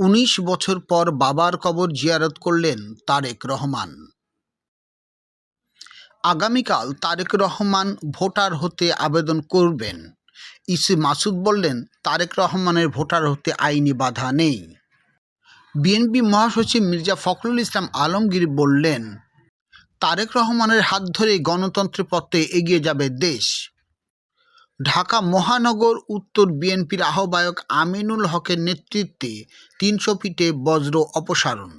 উনিশ বছর পর বাবার কবর জিয়ারত করলেন তারেক রহমান। আগামীকাল তারেক রহমান ভোটার হতে আবেদন করবেন। ইসি মাসুদ বললেন, তারেক রহমানের ভোটার হতে আইনি বাধা নেই। বিএনপি মহাসচিব মির্জা ফখরুল ইসলাম আলমগীর বললেন, তারেক রহমানের হাত ধরে গণতন্ত্রের পথে এগিয়ে যাবে দেশ। ঢাকা মহানগর উত্তর বিএনপির আহ্বায়ক আমিনুল হকের নেতৃত্বে তিনশো ফিটে বজ্র অপসারণ।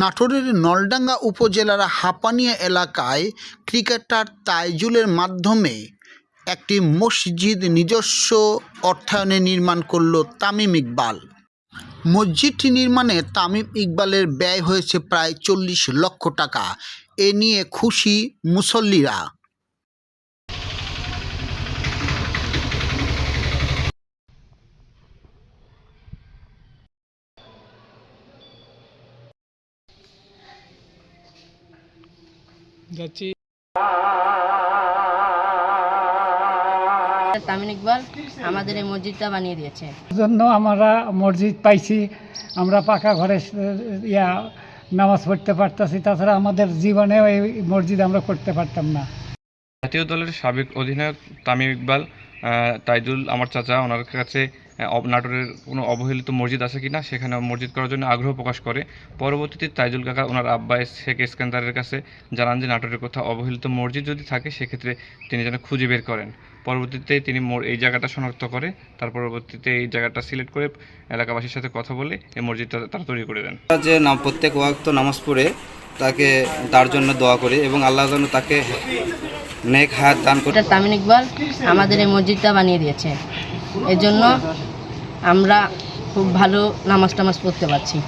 নাটোরের নলডাঙ্গা উপজেলার হাপানিয়া এলাকায় ক্রিকেটার তাইজুলের মাধ্যমে একটি মসজিদ নিজস্ব অর্থায়নে নির্মাণ করল তামিম ইকবাল। মসজিদটি নির্মাণে তামিম ইকবালের ব্যয় হয়েছে প্রায় চল্লিশ লক্ষ টাকা। এ নিয়ে খুশি মুসল্লিরা। যাচ্ছি। তামিন ইকবাল আমাদের এই মসজিদটা বানিয়ে দিয়েছে। জন্য আমরা মসজিদ পাইছি আমরা পাকা ঘরে ইয়া নামাজ পড়তে পারতাছি। তাছাড়া আমাদের জীবনেও এই মসজিদ আমরা করতে পারতাম না। জাতীয় দলের সাবেক অধিনায়ক তামিম ইকবাল তাইজুল আমার চাচা ওনার কাছে নাটোরের কোনো অবহেলিত মসজিদ আছে কিনা সেখানে মসজিদ করার জন্য আগ্রহ প্রকাশ করে। পরবর্তীতে তাইজুল কাকা ওনার আব্বা শেখ ইস্কান্দারের কাছে জানান যে নাটোরের কোথাও অবহেলিত মসজিদ যদি থাকে সেক্ষেত্রে তিনি যেন খুঁজে বের করেন। পরবর্তীতে তিনি মোর- এই জায়গাটা শনাক্ত করে তার পরবর্তীতে এই জায়গাটা সিলেক্ট করে এলাকাবাসীর সাথে কথা বলে এই মসজিদটা তারা তৈরি করে দেন। যে নাম প্রত্যেক ওয়াক্ত নামাজ পড়ে তাকে তার জন্য দোয়া করি এবং আল্লাহ যেন তাকে নেক হাত দান করে তামিন ইকবাল আমাদের এই মসজিদটা বানিয়ে দিয়েছে। এর জন্য আমরা খুব ভালো নামাজ টামাজ পড়তে পারছি।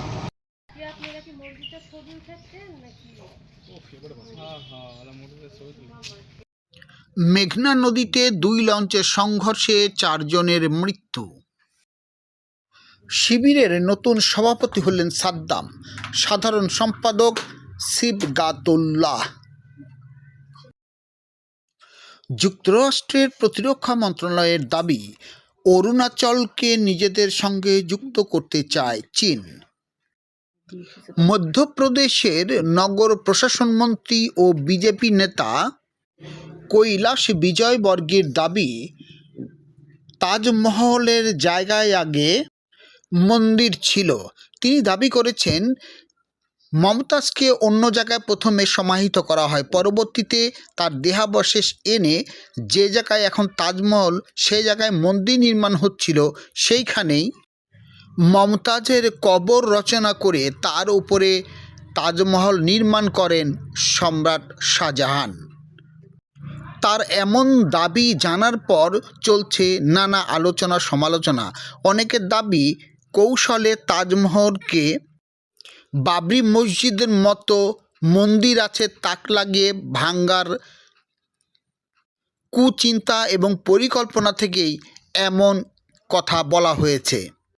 মেঘনা নদীতে দুই লঞ্চের সংঘর্ষে চারজনের মৃত্যু। শিবিরের নতুন সভাপতি হলেন সাদ্দাম। সাধারণ সম্পাদক শিবগাতুল্লাহ যুক্তরাষ্ট্রের প্রতিরক্ষা মন্ত্রণালয়ের দাবি অরুণাচলকে নিজেদের সঙ্গে যুক্ত করতে চায় চীন। মধ্যপ্রদেশের নগর প্রশাসন মন্ত্রী ও বিজেপি নেতা কৈলাস বিজয়বর্গের দাবি, তাজমহলের জায়গায় আগে মন্দির ছিল। তিনি দাবি করেছেন মমতাজকে অন্য জায়গায় প্রথমে সমাহিত করা হয়। পরবর্তীতে তার দেহাবশেষ এনে যে জায়গায় এখন তাজমহল, সেই জায়গায় মন্দির নির্মাণ হচ্ছিল, সেইখানেই মমতাজের কবর রচনা করে তার উপরে তাজমহল নির্মাণ করেন সম্রাট শাহজাহান। তার এমন দাবি জানার পর চলছে নানা আলোচনা সমালোচনা অনেকের দাবি, কৌশলে তাজমহলকে বাবরি মসজিদের মতো মন্দির আছে, তাক লাগিয়ে ভাঙ্গার কুচিন্তা এবং পরিকল্পনা থেকেই এমন কথা বলা হয়েছে।